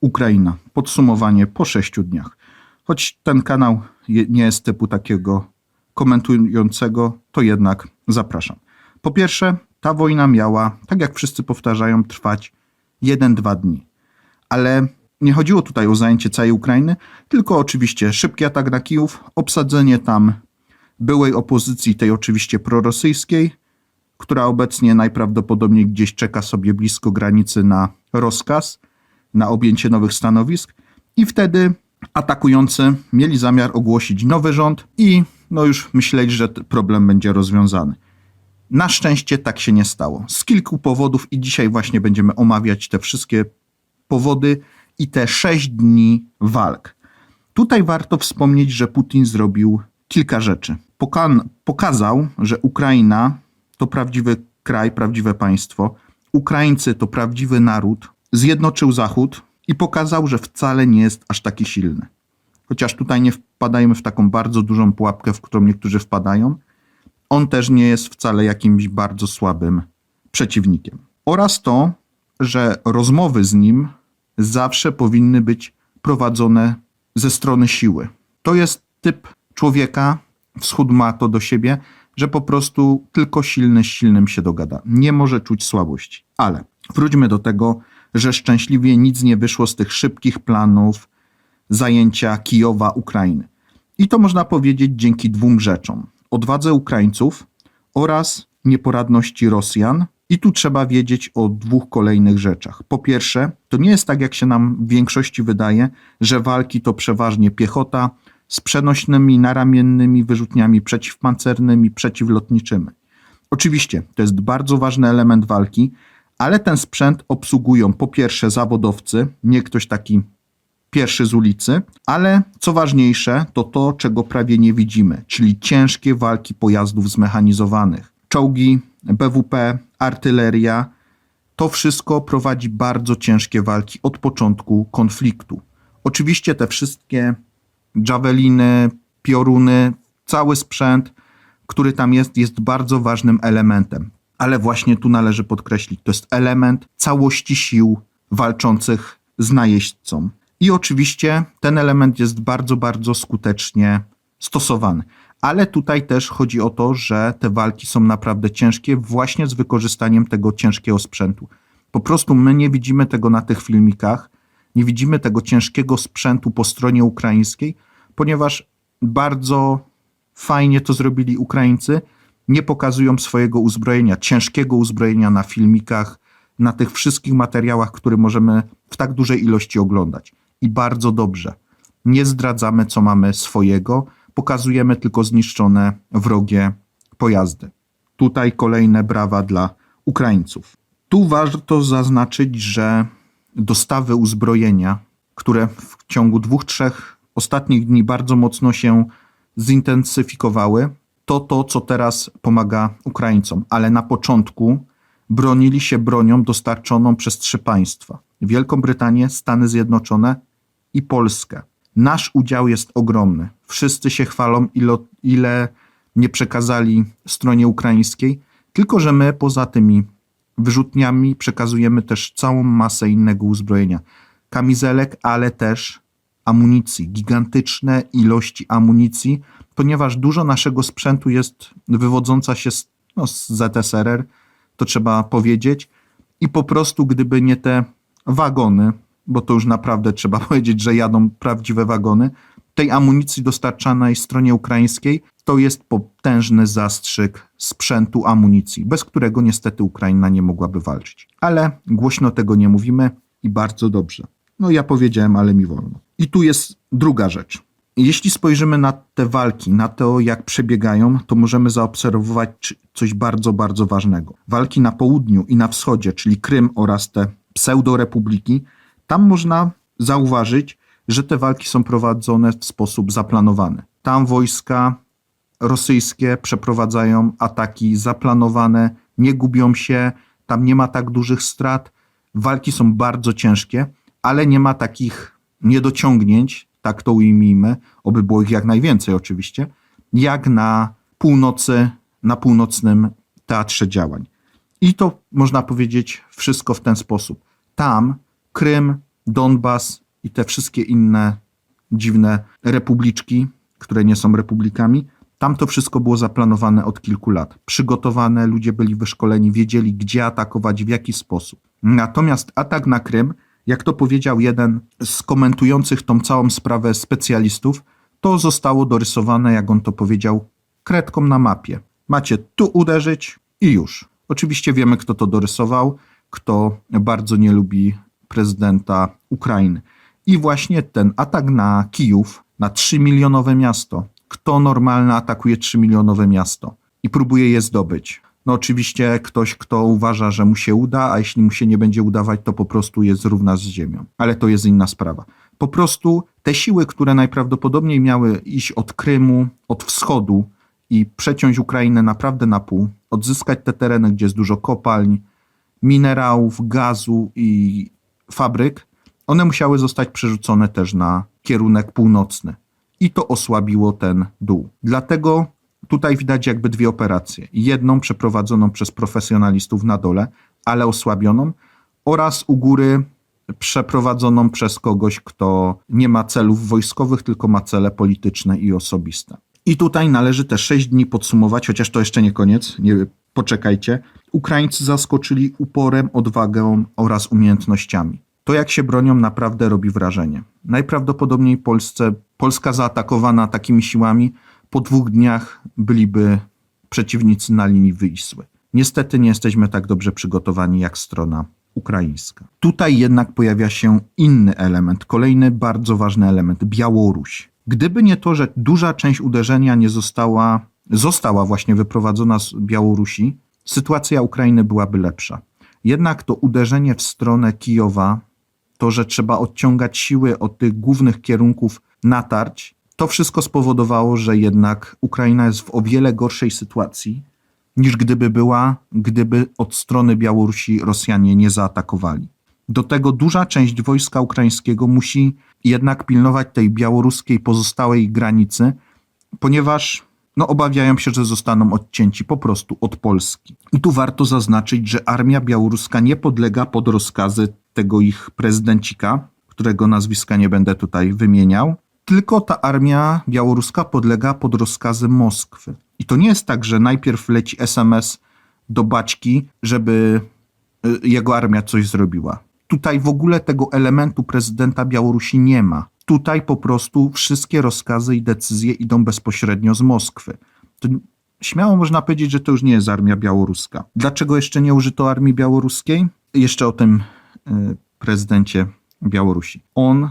Ukraina. Podsumowanie po sześciu dniach. Choć ten kanał nie jest typu takiego komentującego, to jednak zapraszam. Po pierwsze, ta wojna miała, tak jak wszyscy powtarzają, trwać 1-2 dni. Ale nie chodziło tutaj o zajęcie całej Ukrainy, tylko oczywiście szybki atak na Kijów, obsadzenie tam byłej opozycji, tej oczywiście prorosyjskiej, która obecnie najprawdopodobniej gdzieś czeka sobie blisko granicy na rozkaz, na objęcie nowych stanowisk i wtedy atakujący mieli zamiar ogłosić nowy rząd i no już myśleli, że problem będzie rozwiązany. Na szczęście tak się nie stało. Z kilku powodów i dzisiaj właśnie będziemy omawiać te wszystkie powody i te sześć dni walk. Tutaj warto wspomnieć, że Putin zrobił kilka rzeczy. Pokazał, że Ukraina to prawdziwy kraj, prawdziwe państwo. Ukraińcy to prawdziwy naród. Zjednoczył Zachód i pokazał, że wcale nie jest aż taki silny. Chociaż tutaj nie wpadajmy w taką bardzo dużą pułapkę, w którą niektórzy wpadają. On też nie jest wcale jakimś bardzo słabym przeciwnikiem. Oraz to, że rozmowy z nim zawsze powinny być prowadzone ze strony siły. To jest typ człowieka, wschód ma to do siebie, że po prostu tylko silny z silnym się dogada. Nie może czuć słabości. Ale wróćmy do tego, że szczęśliwie nic nie wyszło z tych szybkich planów zajęcia Kijowa, Ukrainy. I to można powiedzieć dzięki dwóm rzeczom: odwadze Ukraińców oraz nieporadności Rosjan. I tu trzeba wiedzieć o dwóch kolejnych rzeczach. Po pierwsze, to nie jest tak, jak się nam w większości wydaje, że walki to przeważnie piechota z przenośnymi, naramiennymi wyrzutniami przeciwpancernymi, przeciwlotniczymi. Oczywiście, to jest bardzo ważny element walki, ale ten sprzęt obsługują po pierwsze zawodowcy, nie ktoś taki pierwszy z ulicy, ale co ważniejsze, to to, czego prawie nie widzimy, czyli ciężkie walki pojazdów zmechanizowanych. Czołgi, BWP, artyleria, to wszystko prowadzi bardzo ciężkie walki od początku konfliktu. Oczywiście te wszystkie javeliny, pioruny, cały sprzęt, który tam jest, jest bardzo ważnym elementem. Ale właśnie tu należy podkreślić, to jest element całości sił walczących z najeźdźcą. I oczywiście ten element jest bardzo, bardzo skutecznie stosowany. Ale tutaj też chodzi o to, że te walki są naprawdę ciężkie właśnie z wykorzystaniem tego ciężkiego sprzętu. Po prostu my nie widzimy tego na tych filmikach, nie widzimy tego ciężkiego sprzętu po stronie ukraińskiej, ponieważ bardzo fajnie to zrobili Ukraińcy. Nie pokazują swojego uzbrojenia, ciężkiego uzbrojenia na filmikach, na tych wszystkich materiałach, które możemy w tak dużej ilości oglądać. I bardzo dobrze. Nie zdradzamy, co mamy swojego, pokazujemy tylko zniszczone wrogie pojazdy. Tutaj kolejne brawa dla Ukraińców. Tu warto zaznaczyć, że dostawy uzbrojenia, które w ciągu dwóch, trzech ostatnich dni bardzo mocno się zintensyfikowały, to to, co teraz pomaga Ukraińcom. Ale na początku bronili się bronią dostarczoną przez trzy państwa: Wielką Brytanię, Stany Zjednoczone i Polskę. Nasz udział jest ogromny. Wszyscy się chwalą, ile, ile nie przekazali stronie ukraińskiej, tylko że my poza tymi wyrzutniami przekazujemy też całą masę innego uzbrojenia. Kamizelek, ale też amunicji, gigantyczne ilości amunicji, ponieważ dużo naszego sprzętu jest wywodząca się z, no, z ZSRR, to trzeba powiedzieć. I po prostu, gdyby nie te wagony, bo to już naprawdę trzeba powiedzieć, że jadą prawdziwe wagony, tej amunicji dostarczanej stronie ukraińskiej, to jest potężny zastrzyk sprzętu amunicji, bez którego niestety Ukraina nie mogłaby walczyć. Ale głośno tego nie mówimy i bardzo dobrze. No ja powiedziałem, ale mi wolno. I tu jest druga rzecz. Jeśli spojrzymy na te walki, na to jak przebiegają, to możemy zaobserwować coś bardzo, bardzo ważnego. Walki na południu i na wschodzie, czyli Krym oraz te pseudorepubliki, tam można zauważyć, że te walki są prowadzone w sposób zaplanowany. Tam wojska rosyjskie przeprowadzają ataki zaplanowane, nie gubią się, tam nie ma tak dużych strat. Walki są bardzo ciężkie, ale nie ma takich niedociągnięć, tak to ujmijmy, oby było ich jak najwięcej oczywiście, jak na północy, na północnym teatrze działań. I to można powiedzieć wszystko w ten sposób. Tam Krym Donbas i te wszystkie inne dziwne republiczki, które nie są republikami. Tam to wszystko było zaplanowane od kilku lat. Przygotowane, ludzie byli wyszkoleni, wiedzieli gdzie atakować, w jaki sposób. Natomiast atak na Krym, jak to powiedział jeden z komentujących tą całą sprawę specjalistów, to zostało dorysowane, jak on to powiedział, kredką na mapie. Macie tu uderzyć i już. Oczywiście wiemy, kto to dorysował, kto bardzo nie lubi prezydenta Ukrainy. I właśnie ten atak na Kijów, na 3-milionowe miasto. Kto normalny atakuje 3-milionowe miasto i próbuje je zdobyć? No oczywiście ktoś, kto uważa, że mu się uda, a jeśli mu się nie będzie udawać, to po prostu jest równa z ziemią. Ale to jest inna sprawa. Po prostu te siły, które najprawdopodobniej miały iść od Krymu, od wschodu i przeciąć Ukrainę naprawdę na pół, odzyskać te tereny, gdzie jest dużo kopalń, minerałów, gazu i fabryk, one musiały zostać przerzucone też na kierunek północny. I to osłabiło ten dół. Dlatego tutaj widać jakby dwie operacje. Jedną przeprowadzoną przez profesjonalistów na dole, ale osłabioną, oraz u góry przeprowadzoną przez kogoś, kto nie ma celów wojskowych, tylko ma cele polityczne i osobiste. I tutaj należy te sześć dni podsumować, chociaż to jeszcze nie koniec, nie, poczekajcie. Ukraińcy zaskoczyli uporem, odwagą oraz umiejętnościami. To, jak się bronią, naprawdę robi wrażenie. Najprawdopodobniej Polsce, Polska zaatakowana takimi siłami, po dwóch dniach byliby przeciwnicy na linii Wisły. Niestety nie jesteśmy tak dobrze przygotowani jak strona ukraińska. Tutaj jednak pojawia się inny element, kolejny bardzo ważny element Białoruś. Gdyby nie to, że duża część uderzenia nie została, została właśnie wyprowadzona z Białorusi, sytuacja Ukrainy byłaby lepsza. Jednak to uderzenie w stronę Kijowa, to, że trzeba odciągać siły od tych głównych kierunków natarć, to wszystko spowodowało, że jednak Ukraina jest w o wiele gorszej sytuacji niż gdyby była, gdyby od strony Białorusi Rosjanie nie zaatakowali. Do tego duża część wojska ukraińskiego musi jednak pilnować tej białoruskiej pozostałej granicy, ponieważ no, obawiają się, że zostaną odcięci po prostu od Polski. I tu warto zaznaczyć, że armia białoruska nie podlega pod rozkazy tego ich prezydencika, którego nazwiska nie będę tutaj wymieniał, tylko ta armia białoruska podlega pod rozkazy Moskwy. I to nie jest tak, że najpierw leci SMS do Baćki, żeby y, jego armia coś zrobiła. Tutaj w ogóle tego elementu prezydenta Białorusi nie ma. Tutaj po prostu wszystkie rozkazy i decyzje idą bezpośrednio z Moskwy. To śmiało można powiedzieć, że to już nie jest armia białoruska. Dlaczego jeszcze nie użyto armii białoruskiej? Jeszcze o tym y, prezydencie Białorusi. On,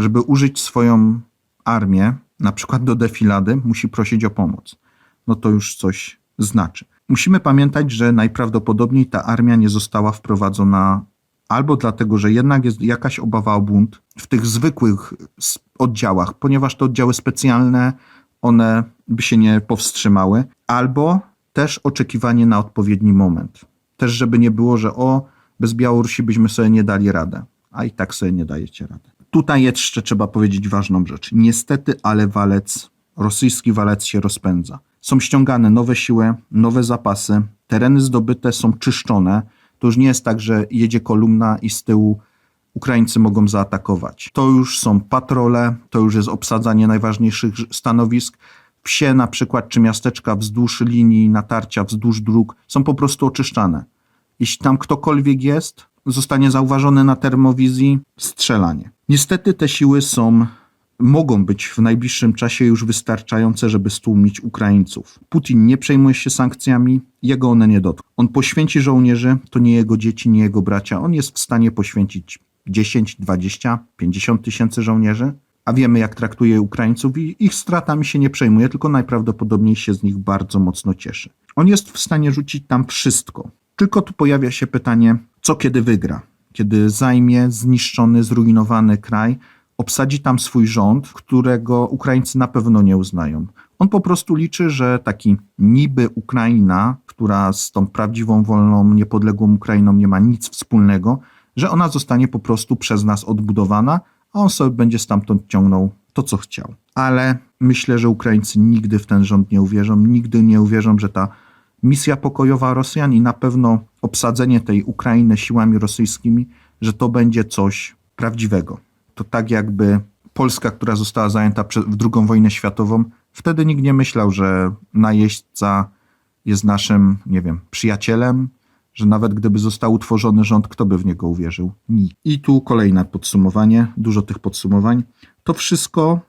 żeby użyć swoją armię, na przykład do defilady, musi prosić o pomoc. No to już coś znaczy. Musimy pamiętać, że najprawdopodobniej ta armia nie została wprowadzona albo dlatego, że jednak jest jakaś obawa o bunt w tych zwykłych oddziałach, ponieważ te oddziały specjalne, one by się nie powstrzymały, albo też oczekiwanie na odpowiedni moment. Też, żeby nie było, że o, bez Białorusi byśmy sobie nie dali radę, a i tak sobie nie dajecie rady. Tutaj jeszcze trzeba powiedzieć ważną rzecz. Niestety, ale walec, rosyjski walec się rozpędza. Są ściągane nowe siły, nowe zapasy, tereny zdobyte są czyszczone, to już nie jest tak, że jedzie kolumna i z tyłu Ukraińcy mogą zaatakować. To już są patrole, to już jest obsadzanie najważniejszych stanowisk. Wsie na przykład, czy miasteczka wzdłuż linii natarcia, wzdłuż dróg są po prostu oczyszczane. Jeśli tam ktokolwiek jest, zostanie zauważony na termowizji, strzelanie. Niestety te siły są mogą być w najbliższym czasie już wystarczające, żeby stłumić Ukraińców. Putin nie przejmuje się sankcjami, jego one nie dotkną. On poświęci żołnierzy, to nie jego dzieci, nie jego bracia. On jest w stanie poświęcić 10, 20, 50 tysięcy żołnierzy, a wiemy jak traktuje Ukraińców i ich stratami się nie przejmuje, tylko najprawdopodobniej się z nich bardzo mocno cieszy. On jest w stanie rzucić tam wszystko. Tylko tu pojawia się pytanie, co kiedy wygra? Kiedy zajmie zniszczony, zrujnowany kraj, obsadzi tam swój rząd, którego Ukraińcy na pewno nie uznają. On po prostu liczy, że taki niby Ukraina, która z tą prawdziwą, wolną, niepodległą Ukrainą nie ma nic wspólnego, że ona zostanie po prostu przez nas odbudowana, a on sobie będzie stamtąd ciągnął to, co chciał. Ale myślę, że Ukraińcy nigdy w ten rząd nie uwierzą, nigdy nie uwierzą, że ta misja pokojowa Rosjan i na pewno obsadzenie tej Ukrainy siłami rosyjskimi, że to będzie coś prawdziwego. To tak jakby Polska, która została zajęta w II wojnę światową, wtedy nikt nie myślał, że najeźdźca jest naszym, nie wiem, przyjacielem, że nawet gdyby został utworzony rząd, kto by w niego uwierzył? Nikt. I tu kolejne podsumowanie, dużo tych podsumowań. To wszystko,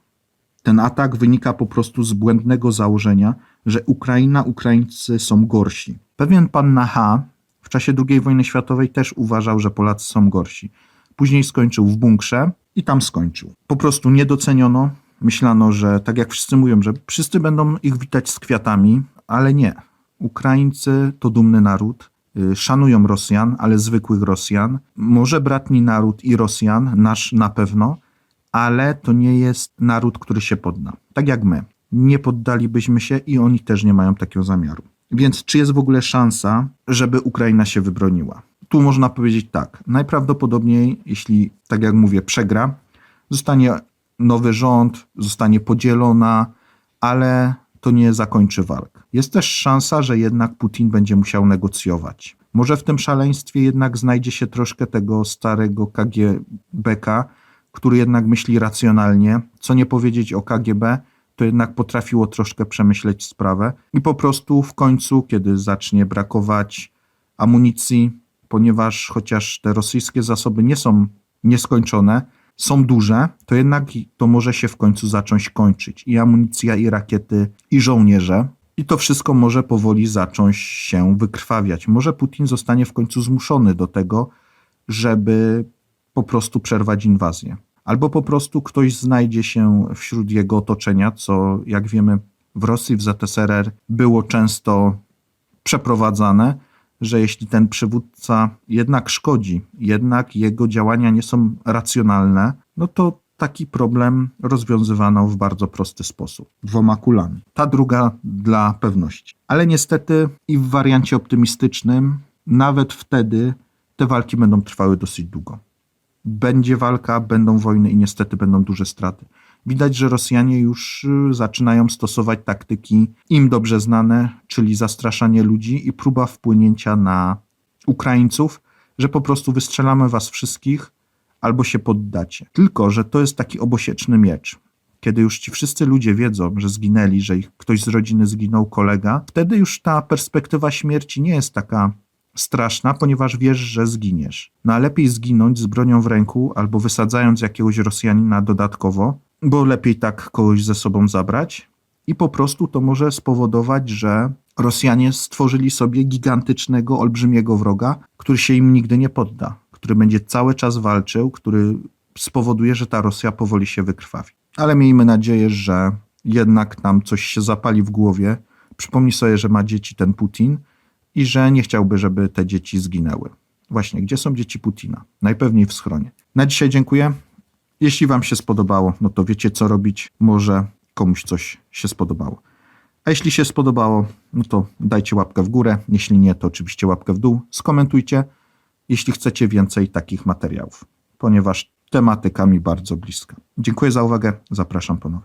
ten atak wynika po prostu z błędnego założenia, że Ukraina, Ukraińcy są gorsi. Pewien pan na H w czasie II wojny światowej też uważał, że Polacy są gorsi. Później skończył w bunkrze i tam skończył. Po prostu nie doceniono. Myślano, że tak jak wszyscy mówią, że wszyscy będą ich witać z kwiatami, ale nie. Ukraińcy to dumny naród, y, szanują Rosjan, ale zwykłych Rosjan. Może bratni naród i Rosjan, nasz na pewno, ale to nie jest naród, który się podda. Tak jak my. Nie poddalibyśmy się i oni też nie mają takiego zamiaru. Więc czy jest w ogóle szansa, żeby Ukraina się wybroniła? Tu można powiedzieć tak. Najprawdopodobniej, jeśli, tak jak mówię, przegra, zostanie nowy rząd, zostanie podzielona, ale to nie zakończy walk. Jest też szansa, że jednak Putin będzie musiał negocjować. Może w tym szaleństwie jednak znajdzie się troszkę tego starego KGBK, który jednak myśli racjonalnie. Co nie powiedzieć o KGB, to jednak potrafiło troszkę przemyśleć sprawę i po prostu w końcu, kiedy zacznie brakować amunicji, ponieważ chociaż te rosyjskie zasoby nie są nieskończone, są duże, to jednak to może się w końcu zacząć kończyć. I amunicja, i rakiety, i żołnierze. I to wszystko może powoli zacząć się wykrwawiać. Może Putin zostanie w końcu zmuszony do tego, żeby po prostu przerwać inwazję. Albo po prostu ktoś znajdzie się wśród jego otoczenia, co jak wiemy w Rosji, w ZSRR było często przeprowadzane, że jeśli ten przywódca jednak szkodzi, jednak jego działania nie są racjonalne, no to taki problem rozwiązywano w bardzo prosty sposób dwoma kulami. Ta druga dla pewności. Ale niestety i w wariancie optymistycznym, nawet wtedy te walki będą trwały dosyć długo. Będzie walka, będą wojny i niestety będą duże straty. Widać, że Rosjanie już y, zaczynają stosować taktyki im dobrze znane, czyli zastraszanie ludzi i próba wpłynięcia na Ukraińców, że po prostu wystrzelamy was wszystkich albo się poddacie. Tylko, że to jest taki obosieczny miecz. Kiedy już ci wszyscy ludzie wiedzą, że zginęli, że ich ktoś z rodziny zginął, kolega, wtedy już ta perspektywa śmierci nie jest taka straszna, ponieważ wiesz, że zginiesz. No a lepiej zginąć z bronią w ręku albo wysadzając jakiegoś Rosjanina dodatkowo, bo lepiej tak kogoś ze sobą zabrać i po prostu to może spowodować, że Rosjanie stworzyli sobie gigantycznego, olbrzymiego wroga, który się im nigdy nie podda, który będzie cały czas walczył, który spowoduje, że ta Rosja powoli się wykrwawi. Ale miejmy nadzieję, że jednak tam coś się zapali w głowie. Przypomnij sobie, że ma dzieci ten Putin i że nie chciałby, żeby te dzieci zginęły. Właśnie, gdzie są dzieci Putina? Najpewniej w schronie. Na dzisiaj dziękuję. Jeśli Wam się spodobało, no to wiecie co robić. Może komuś coś się spodobało. A jeśli się spodobało, no to dajcie łapkę w górę. Jeśli nie, to oczywiście łapkę w dół. Skomentujcie, jeśli chcecie więcej takich materiałów, ponieważ tematyka mi bardzo bliska. Dziękuję za uwagę. Zapraszam ponownie.